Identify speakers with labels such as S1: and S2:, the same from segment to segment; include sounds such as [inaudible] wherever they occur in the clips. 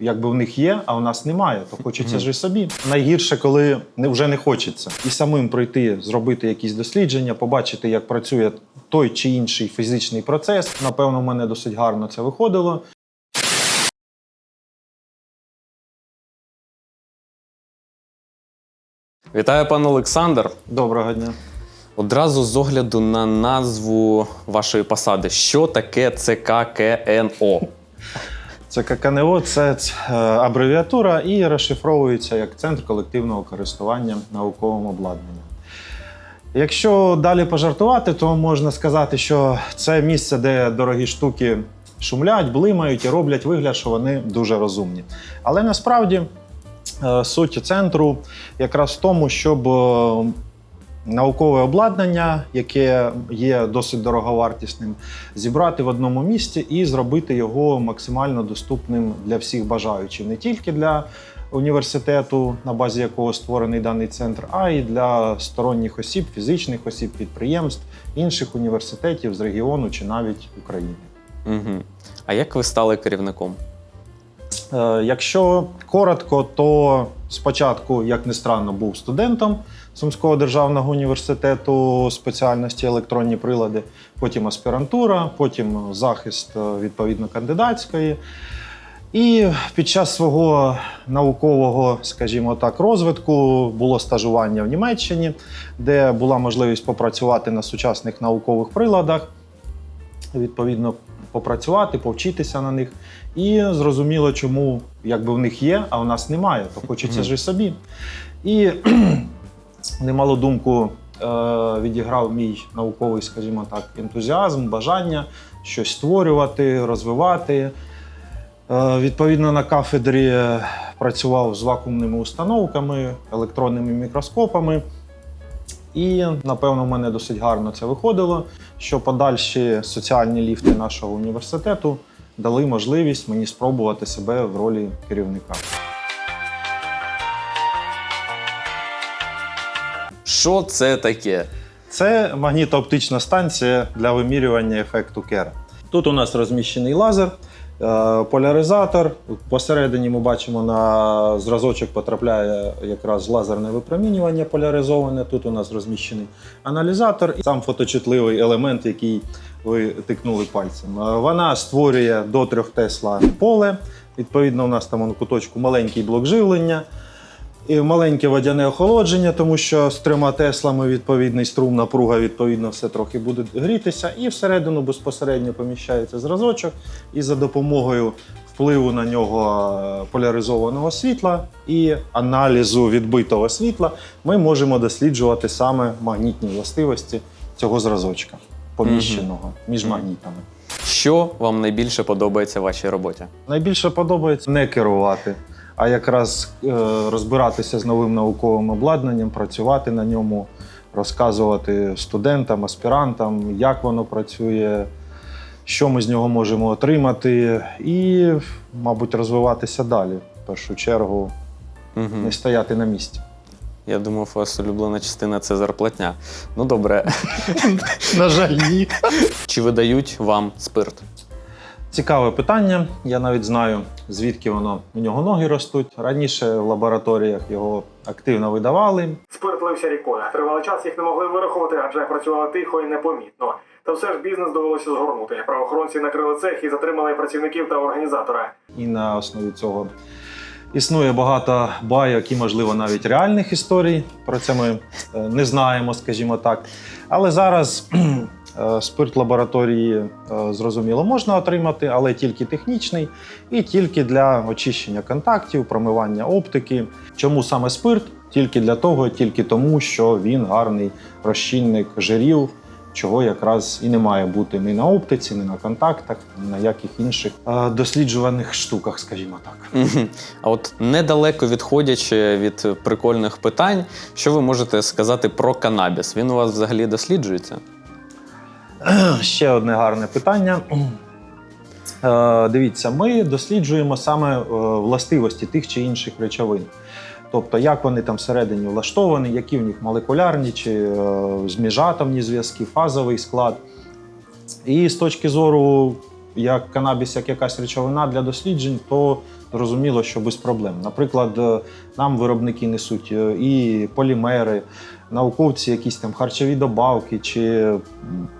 S1: якби в них є, а у нас немає, то хочеться ж і собі. Найгірше, коли не, вже не хочеться. І самим пройти, зробити якісь дослідження, побачити, як працює той чи інший фізичний процес. Напевно, в мене досить гарно це виходило.
S2: Вітаю, пан Олександр.
S1: Доброго дня.
S2: Одразу з огляду на назву вашої посади. Що таке ЦККНО?
S1: Це ККНО, це е, абревіатура і розшифровується як Центр колективного користування науковим обладнанням. Якщо далі пожартувати, то можна сказати, що це місце, де дорогі штуки шумлять, блимають і роблять вигляд, що вони дуже розумні. Але насправді е, суть центру якраз в тому, щоб е, наукове обладнання, яке є досить дороговартісним, зібрати в одному місці і зробити його максимально доступним для всіх бажаючих, не тільки для університету, на базі якого створений даний центр, а й для сторонніх осіб, фізичних осіб, підприємств, інших університетів з регіону чи навіть України.
S2: Угу. А як ви стали керівником?
S1: Е, Якщо коротко, то спочатку, як не странно, був студентом Сумського державного університету спеціальності електронні прилади, потім аспірантура, потім захист е, відповідно кандидатської. І під час свого наукового, скажімо так, розвитку було стажування в Німеччині, де була можливість попрацювати на сучасних наукових приладах, відповідно, попрацювати, повчитися на них. І зрозуміло, чому якби в них є, а у нас немає, то хочеться ж і собі. І немало думку е, відіграв мій науковий, скажімо так, ентузіазм, бажання щось створювати, розвивати. Е, Відповідно, на кафедрі працював з вакуумними установками, електронними мікроскопами. І, напевно, в мене досить гарно це виходило, що подальші соціальні ліфти нашого університету дали можливість мені спробувати себе в ролі керівника.
S2: Що це таке?
S1: Це магнітооптична станція для вимірювання ефекту Кера. Тут у нас розміщений лазер, е, поляризатор. Посередині ми бачимо на зразочок потрапляє якраз лазерне випромінювання поляризоване. Тут у нас розміщений аналізатор і сам фоточутливий елемент, який ви тикнули пальцем. Е, Вона створює до 3 Тесла поле. Відповідно, у нас там на куточку маленький блок живлення. І маленьке водяне охолодження, тому що з трьома теслами відповідний струм, напруга, відповідно, все трохи буде грітися. І всередину безпосередньо поміщається зразочок, і за допомогою впливу на нього е, поляризованого світла і аналізу відбитого світла ми можемо досліджувати саме магнітні властивості цього зразочка, поміщеного між магнітами.
S2: Що вам найбільше подобається в вашій роботі?
S1: Найбільше подобається не керувати, а якраз е, розбиратися з новим науковим обладнанням, працювати на ньому, розказувати студентам, аспірантам, як воно працює, що ми з нього можемо отримати, і, мабуть, розвиватися далі. В першу чергу,
S2: Угу.
S1: не стояти на місці.
S2: Я думав, у вас улюблена частина це зарплатня. Ну добре.
S1: На жаль, ні.
S2: Чи видають вам спирт?
S1: Цікаве питання. Я навіть знаю, звідки воно у нього ноги ростуть. Раніше в лабораторіях його активно видавали.
S3: Спирт лився рікою. Тривалий час їх не могли вирахувати, адже працювали тихо і непомітно. Та все ж бізнес довелося згорнути. Правоохоронці накрили цех і затримали працівників та організатора.
S1: І на основі цього існує багато байок і, можливо, навіть реальних історій. Про це ми е, не знаємо, скажімо так. Але зараз спирт лабораторії е, зрозуміло можна отримати, але тільки технічний і тільки для очищення контактів, промивання оптики. Чому саме спирт? Тільки для того, тільки тому, що він гарний розчинник жирів, чого якраз і не має бути ні на оптиці, ні на контактах, ні на яких інших е, досліджуваних штуках, скажімо так.
S2: А от недалеко відходячи від прикольних питань, що ви можете сказати про канабіс? Він у вас взагалі досліджується? [clears throat]
S1: Ще одне гарне питання. [clears throat] Е, Дивіться, ми досліджуємо саме е, властивості тих чи інших речовин. Тобто, як вони там всередині влаштовані, які в них молекулярні чи е, зміжатомні зв'язки, фазовий склад. І з точки зору як канабіс, як якась речовина для досліджень, то зрозуміло, що без проблем. Наприклад, нам виробники несуть і полімери, науковці, якісь там харчові добавки чи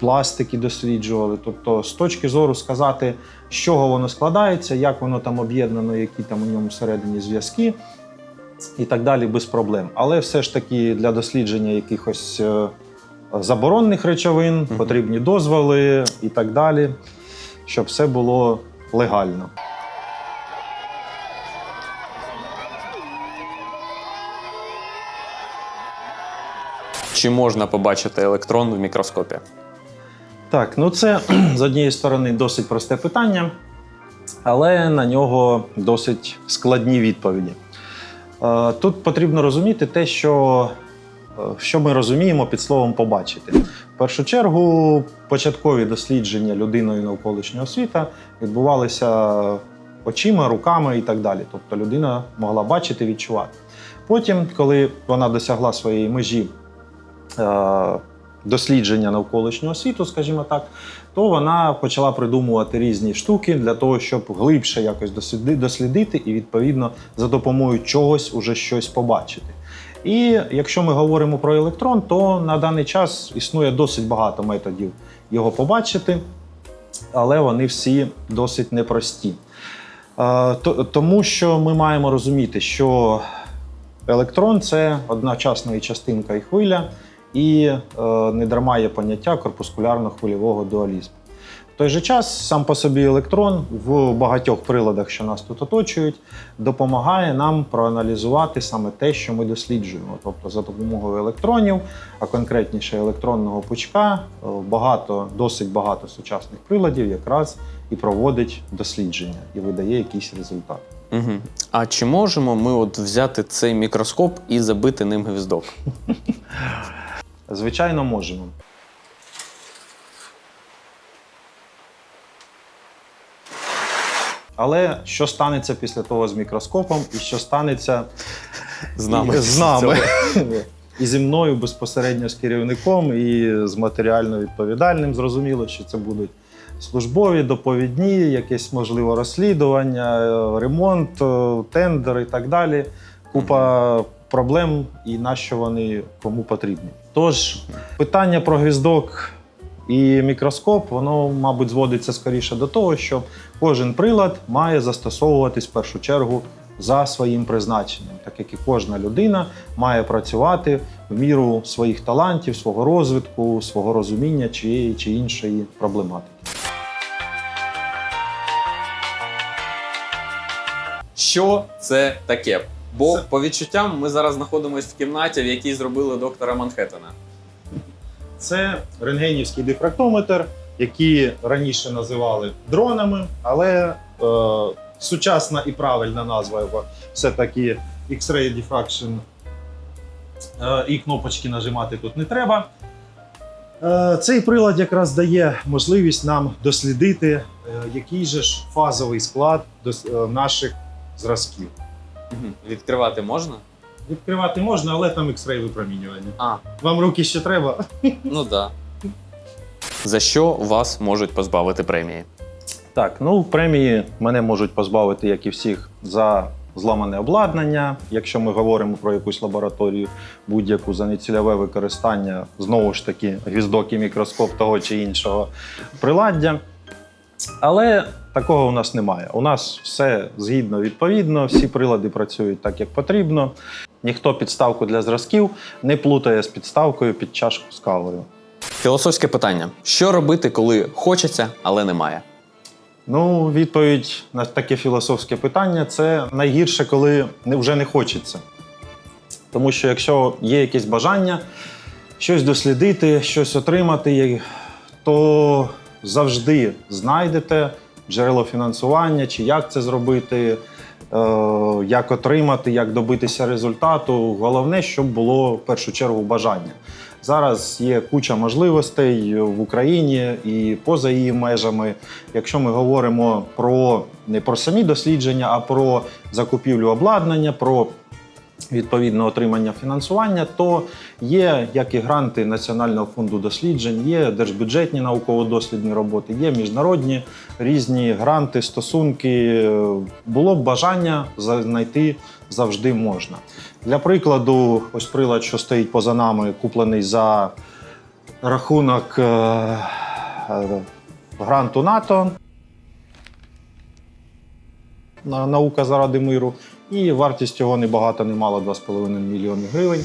S1: пластики досліджували. Тобто, з точки зору сказати, з чого воно складається, як воно там об'єднано, які там у ньому всередині зв'язки. І так далі без проблем. Але все ж таки для дослідження якихось е, заборонених речовин потрібні дозволи і так далі, щоб все було легально.
S2: Чи можна побачити електрон в мікроскопі?
S1: Так, ну це [clears throat] з однієї сторони досить просте питання, але на нього досить складні відповіді. Е, Тут потрібно розуміти те, що, е, що ми розуміємо під словом побачити. В першу чергу, початкові дослідження людиною навколишнього світа відбувалися очима, руками і так далі. Тобто людина могла бачити, відчувати. Потім, коли вона досягла своєї межі дослідження навколишнього світу, скажімо так, то вона почала придумувати різні штуки для того, щоб глибше якось дослідити і, відповідно, за допомогою чогось уже щось побачити. І якщо ми говоримо про електрон, то на даний час існує досить багато методів його побачити, але вони всі досить непрості. Е, Тому що ми маємо розуміти, що електрон це одночасно і частинка і хвиля, і е, не дарма є поняття корпускулярно-хвильового дуалізму. В той же час сам по собі електрон в багатьох приладах, що нас тут оточують, допомагає нам проаналізувати саме те, що ми досліджуємо. Тобто за допомогою електронів, а конкретніше електронного пучка, е, багато, досить багато сучасних приладів якраз і проводить дослідження і видає якийсь результат.
S2: Угу. А чи можемо ми от взяти цей мікроскоп і забити ним гвіздок? [laughs]
S1: Звичайно, можемо. Але що станеться після того з мікроскопом, і що станеться
S2: З нами.
S1: і, з нами. і зі мною безпосередньо з керівником, і з матеріально відповідальним. Зрозуміло, що це будуть службові, доповідні, якесь можливо розслідування, ремонт, тендер і так далі. Купа проблем і на що вони кому потрібні. Тож питання про гвіздок і мікроскоп, воно, мабуть, зводиться скоріше до того, що кожен прилад має застосовуватись в першу чергу за своїм призначенням, так як і кожна людина має працювати в міру своїх талантів, свого розвитку, свого розуміння чиєї чи іншої проблематики.
S2: Що це таке? Бо по відчуттям ми зараз знаходимося в кімнаті, в якій зробили доктора Манхеттена.
S1: Це рентгенівський дифрактометр, які раніше називали дронами, але е, сучасна і правильна назва його все-таки X-ray diffraction. Е, і кнопочки нажимати тут не треба. Е, цей прилад якраз дає можливість нам дослідити, е, який же ж фазовий склад е, наших зразків.
S2: Угу. Відкривати можна?
S1: Відкривати можна, але там X-ray випромінювання.
S2: А,
S1: Вам руки ще треба?
S2: ну так. Да. За що вас можуть позбавити премії?
S1: Так, ну премії мене можуть позбавити, як і всіх, за зламане обладнання. Якщо ми говоримо про якусь лабораторію, будь-яку за нецільове використання, знову ж таки, гвіздок і мікроскоп того чи іншого приладдя. Але такого у нас немає. У нас все згідно відповідно, всі прилади працюють так, як потрібно. Ніхто підставку для зразків не плутає з підставкою під чашку з кавою.
S2: Філософське питання: що робити, коли хочеться, але немає?
S1: Ну, відповідь на таке філософське питання це найгірше, коли вже не хочеться. Тому що якщо є якесь бажання щось дослідити, щось отримати, то завжди знайдете джерело фінансування, чи як це зробити, е, як отримати, як добитися результату. Головне, щоб було в першу чергу бажання. Зараз є куча можливостей в Україні і поза її межами. Якщо ми говоримо про не про самі дослідження, а про закупівлю обладнання, про відповідно отримання фінансування, то є як і гранти Національного фонду досліджень, є держбюджетні науково-дослідні роботи, є міжнародні різні гранти, стосунки. Було б бажання знайти завжди можна. Для прикладу, ось прилад, що стоїть поза нами, куплений за рахунок е, е, гранту НАТО. Наука заради миру. І вартість його не багато, не мала 2,5 мільйони гривень.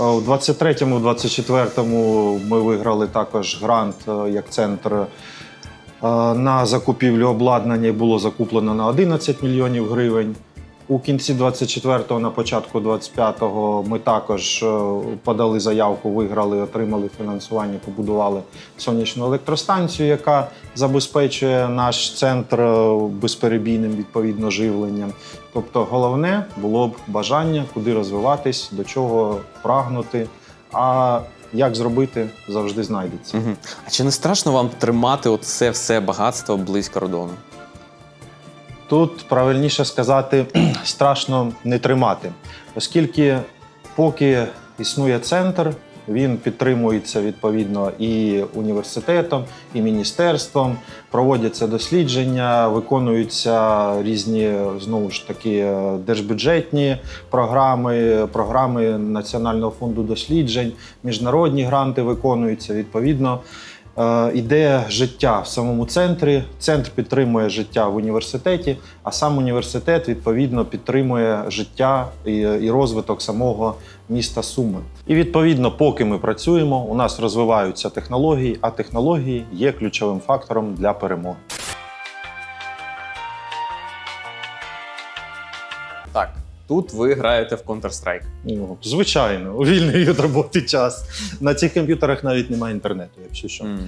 S1: Е, У 23-му, 24-му ми виграли також грант е, як центр е, на закупівлю обладнання було закуплено на 11 мільйонів гривень. У кінці 24-го, на початку 25-го ми також е, подали заявку, виграли, отримали фінансування, побудували сонячну електростанцію, яка забезпечує наш центр е, безперебійним відповідно живленням. Тобто, головне було б бажання, куди розвиватись, до чого прагнути. А як зробити, завжди знайдеться.
S2: Угу. А чи не страшно вам тримати оце все багатство близько кордону?
S1: Тут правильніше сказати, [clears throat] страшно не тримати, оскільки поки існує центр, він підтримується відповідно і університетом, і міністерством. Проводяться дослідження, виконуються різні знову ж таки е, держбюджетні програми, програми Національного фонду досліджень, міжнародні гранти виконуються. Відповідно, іде життя в самому центрі. Центр підтримує життя в університеті, а сам університет відповідно підтримує життя і розвиток самого міста Суми. І відповідно, поки ми працюємо, у нас розвиваються технології, а технології є ключовим фактором для перемоги.
S2: Тут ви граєте в Counter-Strike.
S1: Ну, звичайно, у вільний від роботи час. На цих комп'ютерах навіть немає інтернету, якщо що.
S2: Mm.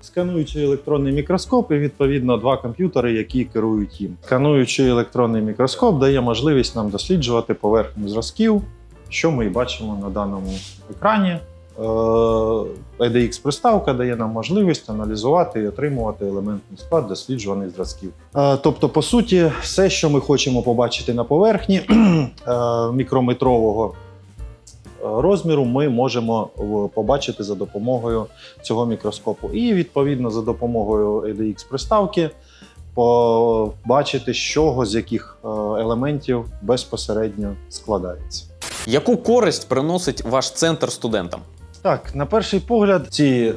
S1: Скануючий електронний мікроскоп і відповідно два комп'ютери, які керують їм. Скануючий електронний мікроскоп дає можливість нам досліджувати поверхню зразків, що ми і бачимо на даному екрані. Е, EDX приставка дає нам можливість аналізувати і отримувати елементний склад досліджуваних зразків. Е, Тобто, по суті, все, що ми хочемо побачити на поверхні [clears throat] е, мікрометрового розміру, ми можемо побачити за допомогою цього мікроскопу. І відповідно за допомогою EDX приставки побачити, з чого з яких елементів безпосередньо складається.
S2: Яку користь приносить ваш центр студентам?
S1: Так, на перший погляд, ці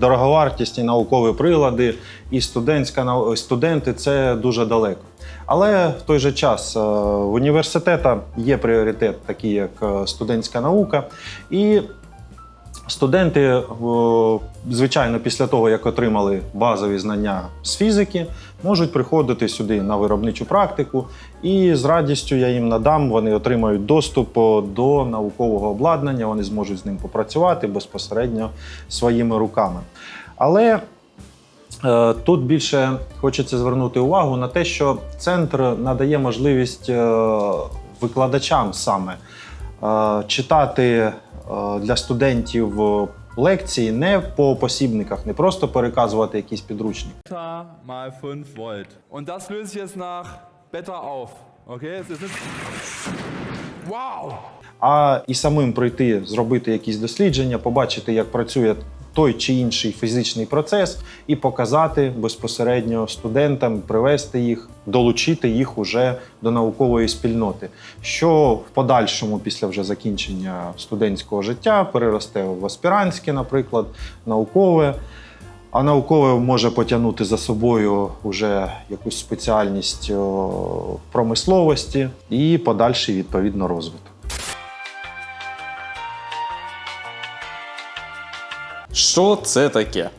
S1: дороговартісні наукові прилади і студентська студенти це дуже далеко. Але в той же час е, в університетах є пріоритет, такий як е, студентська наука. І студенти, е, звичайно, після того, як отримали базові знання з фізики, можуть приходити сюди на виробничу практику, і з радістю я їм надам. Вони отримають доступ е, до наукового обладнання, вони зможуть з ним попрацювати безпосередньо своїми руками. Але е, тут більше хочеться звернути увагу на те, що центр надає можливість викладачам саме читати для студентів е, лекції не по посібниках, не просто переказувати якісь підручники.
S4: Mal 5 Volt. Und das löse ich jetzt nach Beta auf. Okay, es ist Wow!
S1: а і самим прийти, зробити якісь дослідження, побачити, як працює той чи інший фізичний процес, і показати безпосередньо студентам, привести їх, долучити їх уже до наукової спільноти, що в подальшому, після вже закінчення студентського життя, переросте в аспірантське, наприклад, наукове. А наукове може потягнути за собою вже якусь спеціальність промисловості і подальший відповідно розвиток.
S2: Що це таке?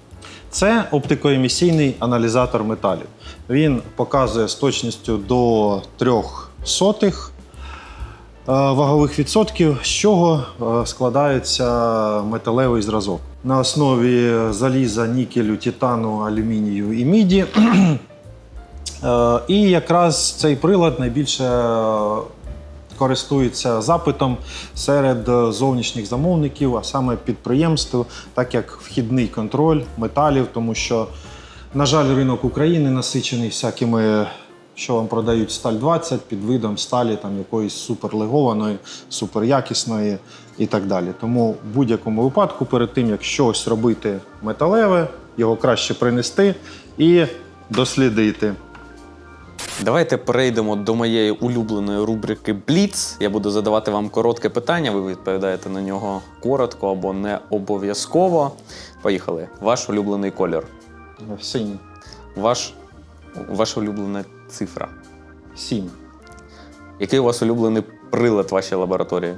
S1: Це оптикоемісійний аналізатор металів. Він показує з точністю до трьох сотих е, вагових відсотків, з чого е, складається металевий зразок. На основі заліза, нікелю, титану, алюмінію і міді. [clears throat] Е, І якраз цей прилад найбільше користується запитом серед е, зовнішніх замовників, а саме підприємств, так як вхідний контроль металів, тому що, на жаль, ринок України насичений всякими що вам продають сталь 20 під видом сталі там якоїсь суперлегованої, суперякісної і так далі. Тому в будь-якому випадку, перед тим як щось робити металеве, його краще принести і дослідити.
S2: Давайте перейдемо до моєї улюбленої рубрики Бліц. Я буду задавати вам коротке питання, ви відповідаєте на нього коротко або не обов'язково. Поїхали. Ваш улюблений колір.
S1: Синій.
S2: Ваш, ваша улюблена цифра.
S1: Сім.
S2: Який у вас улюблений прилад в вашій лабораторії?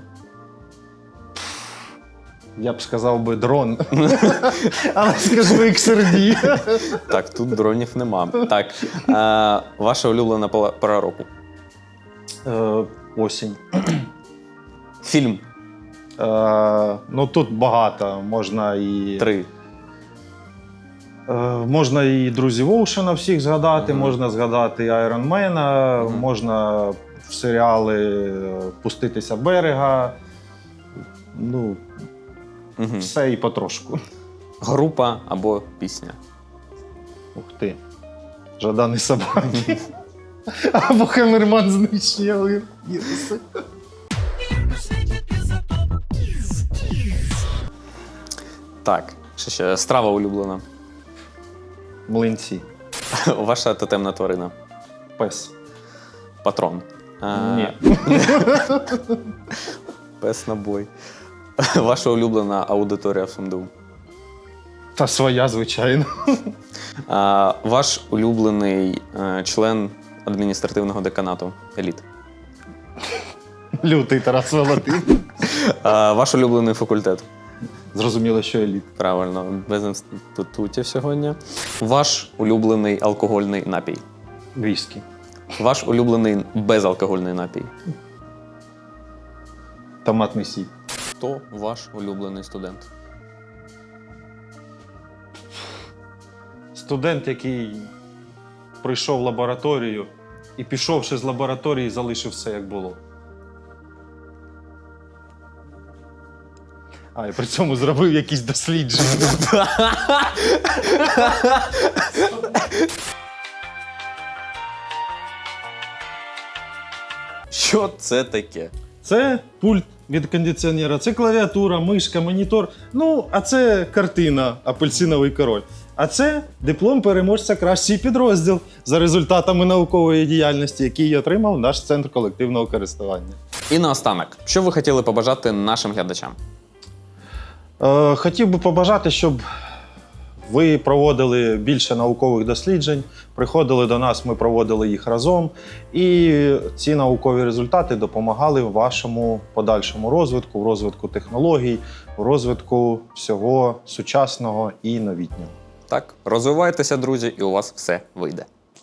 S1: Я б сказав би дрон. [laughs] Але скажу XRD.
S2: Так, тут дронів нема. Так. Е, ваша улюблена пора пора року.
S1: Е, Осінь.
S2: Фільм
S1: Е, Ну тут багато. Можна і
S2: 3.
S1: Е, Можна і друзів Оушена всіх згадати,
S2: Мгм.
S1: можна згадати і Айронмена,
S2: Мгм.
S1: можна в серіали е, Пуститися берега. Ну,
S2: Угу.
S1: все і потрошку.
S2: Група або пісня.
S1: Ух ти. Жаданий собаки. Або Хамерман знищили.
S2: Так, що ще страва улюблена.
S1: Млинці.
S2: Ваша тотемна тварина.
S1: Пес.
S2: Патрон. Е,
S1: Ні. [laughs]
S2: Пес на бой. [laughs] Ваша улюблена аудиторія в СумДУ.
S1: Та своя, звичайно.
S2: А, ваш улюблений е, член адміністративного деканату еліт.
S1: Лютий Тарас Володин. [laughs]
S2: А, ваш улюблений факультет.
S1: Зрозуміло, що еліт.
S2: Правильно, без інститутів сьогодні. Ваш улюблений алкогольний напій.
S1: Віскі.
S2: Ваш улюблений безалкогольний напій.
S1: Томатний сік.
S2: Хто ваш улюблений студент?
S1: Студент, який прийшов в лабораторію і пішовши з лабораторії, залишив все як було. А, і при цьому зробив якісь дослідження.
S2: Що це таке?
S1: Це пульт від кондиціонера, це клавіатура, мишка, монітор. Ну, а це картина Апельсиновий король. А це диплом переможця кращий підрозділ за результатами наукової діяльності, який отримав наш центр колективного користування.
S2: І наостанок, що ви хотіли побажати нашим глядачам?
S1: Е, хотів би побажати, щоб ви проводили більше наукових досліджень, приходили до нас, ми проводили їх разом. І ці наукові результати допомагали вашому подальшому розвитку, в розвитку технологій, в розвитку всього сучасного і новітнього.
S2: Так, розвивайтеся, друзі, і у вас все вийде.